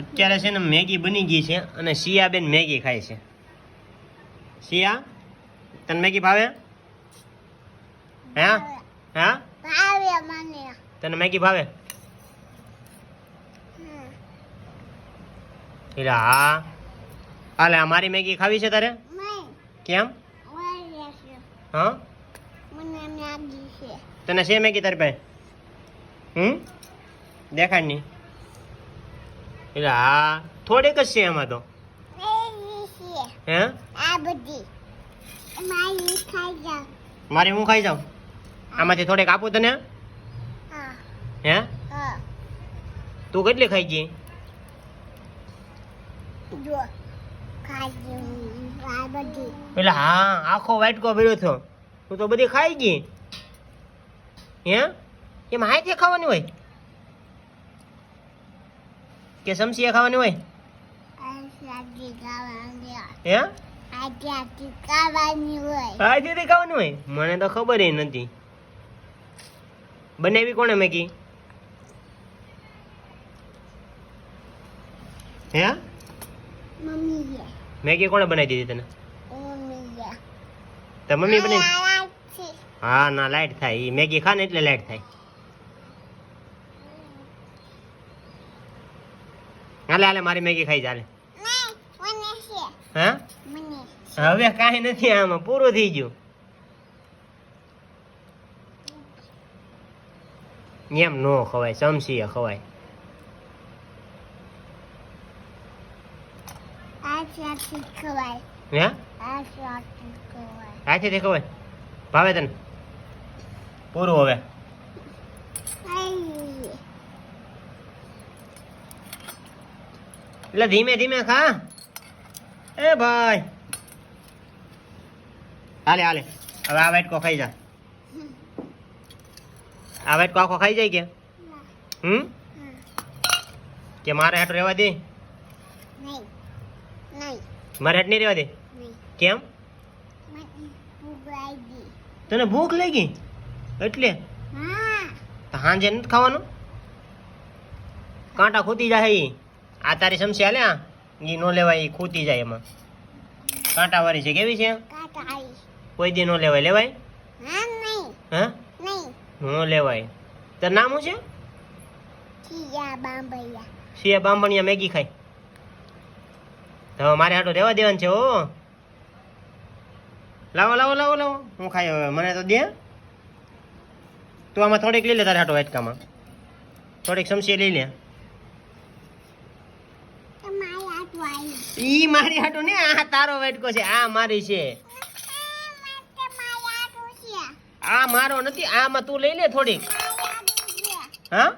અત્યારે છે ને મેગી બની ગઈ છે અને શિયા બેન મેગી ખાય છે. શિયા તને મેગી ભાવે? હે? હા? તને મેગી ભાવે? એટલે હા. હાલે આ મારી મેગી ખાવી છે તારે? કેમ? હા? તને છે મેગી તારી પાસે? હમ? દેખાડ નહીં. એટલે હા થોડીક જ છે એમાં તો. હે? આ બધી મારી ખાઈ જાવ મારી હું ખાઈ જાઉં? આમાંથી થોડીક આપું તને. હે? તું કેટલી ખાઈ ગઈ? એટલે હા, આખો વાટકો ભર્યો થયો. તું તો બધી ખાઈ ગઈ. હે? એમાં હાથે ખાવાની હોય? કે સમસીએ ખાવાની હોય? હે? આ શાદી ખાવાની હોય? મને તો ખબર નથી. બનાવી કોણે મેગી? હે? મેગી કોણે બનાવી દીધી તને? મમ્મી તો મમ્મી બનાવી હા ના લાઈટ થાય. મેગી ખા ને એટલે લાઈટ થાય. હાલે હાલે મારી મેગી ખાઈ ચાલે હા? હવે કાંઈ નથી આમાં પૂરું થઈ ગયું. એમ નો ખવાય ચમસી ખવાય. આ શાદી ખવાય. હે? આ શાદી ખવાય. ભાવે તને? પૂરું હવે. એટલે ધીમે ધીમે ખા. એ ભાઈ. હાલે હાલે. હવે આ વાટકો ખાઈ જા. આ વાટકો આખો ખાઈ જાય કે? હમ? કે મારે હેઠ રહેવા દે? મારે હેઠ નહીં રહેવા દે? કેમ? તને ભૂખ લઈ લાગી? એટલે? હાંજે નથી ખાવાનું? કાંટા ખૂતી જાય આ તારી સમસ્યા હાલે આ? ઈ નો લેવાય ઈ ખૂતી જાય એમાં. કાંટા વાળી છે કેવી છે? કોઈ દી નો લેવાય લેવાય? હા નો લેવાય. તાર નામ શું છે? સિયા બાંભણિયા. મેગી ખાય. તો મારે હાટો રેવા દેવાનું છે ઓ લાવો લાવો લાવો લાવો. હું ખાઈ હવે મને તો દે. તું આમાં થોડીક લઈ લે તારે હાટો વાટકામાં થોડીક સમસી લઈ લે. ઈ મારી હાટો ને આ તારો વેટકો છે આ મારી છે. આ મારો નથી આમાં તું લઈ લે થોડીક. હા?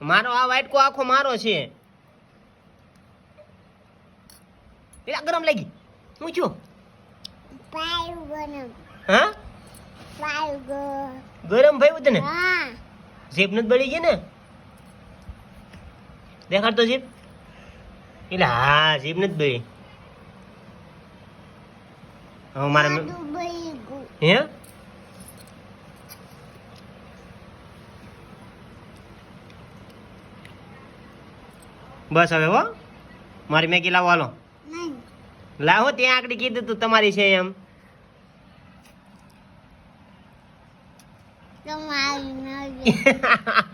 મારો આ વાટકો આખો મારો છે. પેલા ગરમ લાગી. હું છું? હા? ગરમ ભાઈ તને જીભ નથી બળી ગઈ ને? દેખાડ તો જીભ એટલે હા જીભ નથી બળી હવે મારે હે બસ હવે હો મારી મેગી લાવો હાલો લાવો ત્યાં આગળ કીધું તું તમારી છે એમ તમારી